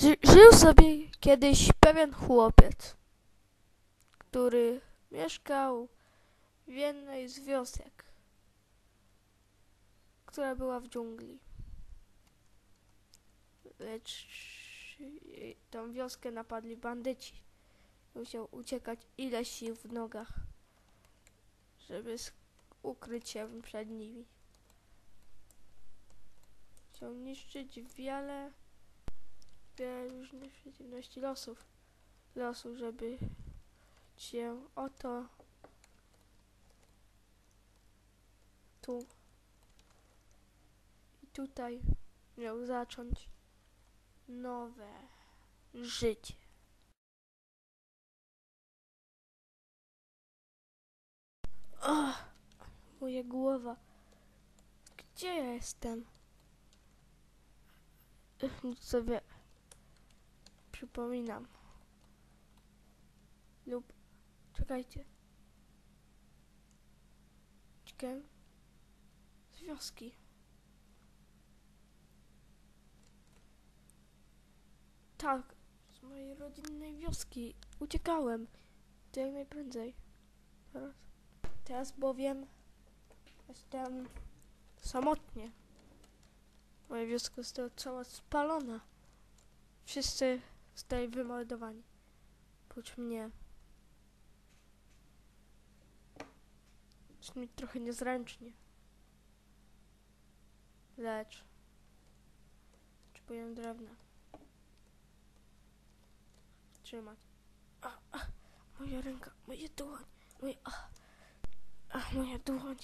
Ży- Żył sobie kiedyś pewien chłopiec, który mieszkał w jednej z wiosek, która była w dżungli. Lecz tą wioskę napadli bandyci. Musiał uciekać ile sił w nogach, żeby ukryć się przed nimi. Chciał niszczyć wiele wiele różnych przeciwności losów. Losu, żeby cię oto tu i tutaj miał zacząć nowe życie. O, moja głowa. Gdzie ja jestem? Nic sobie przypominam. Lub czekajcie. Uciekłem z wioski. Tak, z mojej rodzinnej wioski. Uciekałem. To jak najprędzej. Teraz. Teraz bowiem jestem samotnie. Moja wioska została cała spalona. Wszyscy zostali wymordowani. Oprócz mnie. Jest mi trochę niezręcznie. Lecz potrzebuję drewna. Trzymać. A, a, moja ręka, moja dłoń, moja, a, a, moja dłoń.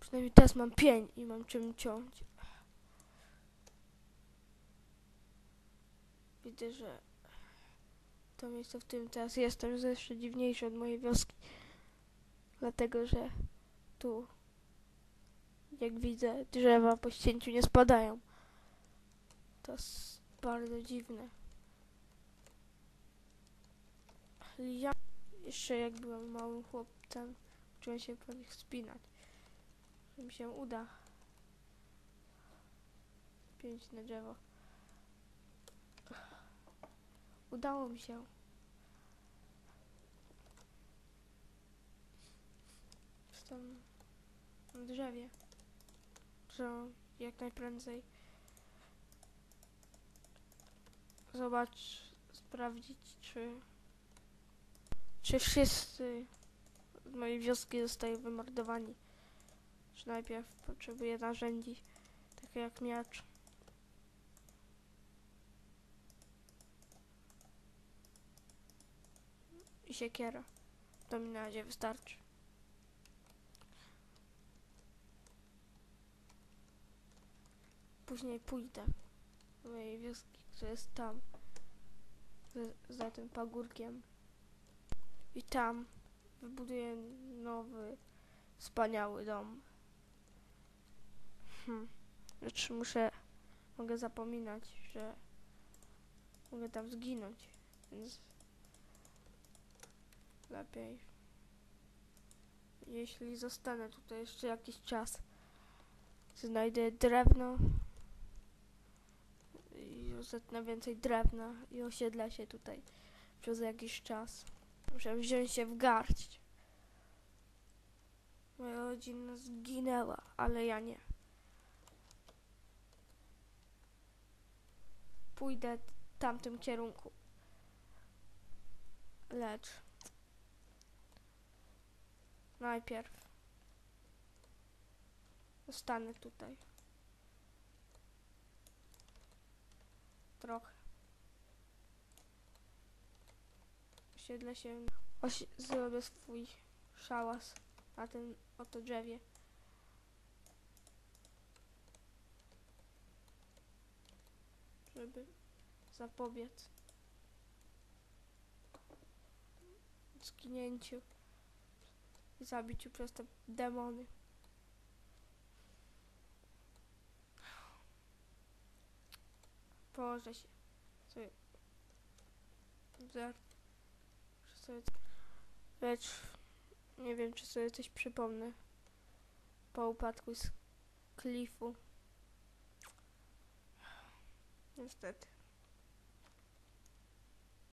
Przynajmniej teraz mam pień i mam czym ciąć. Widzę, że to miejsce, w którym teraz jestem, jest jeszcze dziwniejsze od mojej wioski. Dlatego, że tu, jak widzę, drzewa po ścięciu nie spadają. To jest bardzo dziwne. Ja jeszcze jak byłem małym chłopcem, uczyłem się po nich wspinać. Że mi się uda. Pięć na drzewo. Udało mi się. Jestem na drzewie. Trzeba jak najprędzej zobacz, sprawdzić, czy czy wszyscy z mojej wioski zostają wymordowani. Czy najpierw potrzebuję narzędzi, takie jak miecz. Siekiera. To mi na razie wystarczy. Później pójdę do mojej wioski, która jest tam, za, za tym pagórkiem. I tam wybuduję nowy, wspaniały dom. Hmm. Lecz muszę, mogę zapominać, że mogę tam zginąć, więc lepiej. Jeśli zostanę tutaj jeszcze jakiś czas, znajdę drewno i zetnę więcej drewna i osiedlę się tutaj przez jakiś czas. Muszę wziąć się w garść. Moja rodzina zginęła, ale ja nie. Pójdę w tamtym kierunku. Lecz Najpierw zostanę tutaj. Trochę. Osiedlę się. Osi zrobię swój szałas na tym oto drzewie. Żeby zapobiec zginięciu zabiciu przez te demony. Położę się sobie. Zer. Sobie... Lecz nie wiem, czy sobie coś przypomnę po upadku z klifu. Niestety.